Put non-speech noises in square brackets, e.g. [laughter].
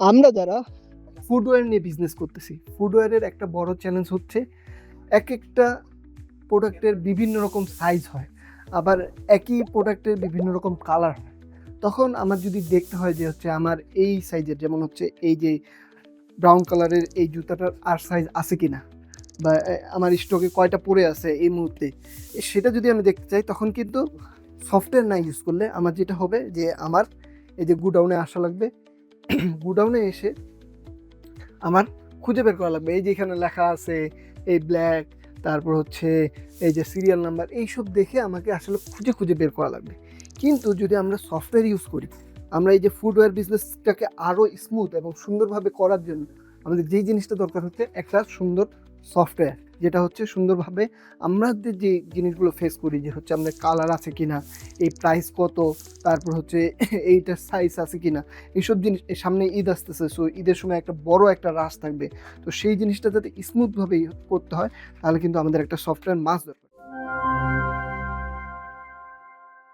আমরা যারা ফুডওয়্যার নিয়ে বিজনেস করতেছি ফুডওয়্যারের একটা বড় চ্যালেঞ্জ হচ্ছে এক একটা প্রোডাক্টের বিভিন্ন রকম সাইজ হয়, আবার একই প্রোডাক্টের বিভিন্ন রকম কালার হয়। তখন আমার যদি দেখতে হয় যে হচ্ছে আমার এই সাইজের যেমন হচ্ছে এই যে ব্রাউন কালারের এই জুতাটার আর সাইজ আছে কি না বা আমার স্টকে কয়টা পড়ে আছে এই মুহূর্তে সেটা যদি আমি দেখতে চাই, তখন কিন্তু সফটওয়্যার না ইউজ করলে আমার যেটা হবে যে আমার এই যে গুডাউনে আসা লাগবে [clears throat] গুডাউনে এসে আমার খুঁজে বের করা লাগবে। এই যে এখানে লেখা আছে, এই ব্ল্যাক, তারপর হচ্ছে এই যে সিরিয়াল নাম্বার, এইসব দেখে আমাকে আসলে খুঁজে খুঁজে বের করা লাগবে। কিন্তু যদি আমরা সফটওয়্যার ইউজ করি, আমরা এই যে ফুডওয়্যার বিজনেসটাকে আরও স্মুথ এবং সুন্দরভাবে করার জন্য, আমাদের যেই জিনিসটা দরকার হচ্ছে, একটা সুন্দর সফটওয়্যার যেটা হচ্ছে সুন্দরভাবে আমরা যে জিনিসগুলো ফেস করি, যে হচ্ছে আমাদের কালার আছে কি না এই প্রাইস কত, তারপর হচ্ছে [laughs] এইটার সাইজ আছে কি না এইসব জিনিস সামনে ঈদ আসতেছে সো ঈদের সময় একটা বড় একটা রাশ থাকবে। তো সেই জিনিসটা যাতে স্মুথভাবে করতে হয়, তাহলে কিন্তু আমাদের একটা সফটওয়্যার মাছ দরকার।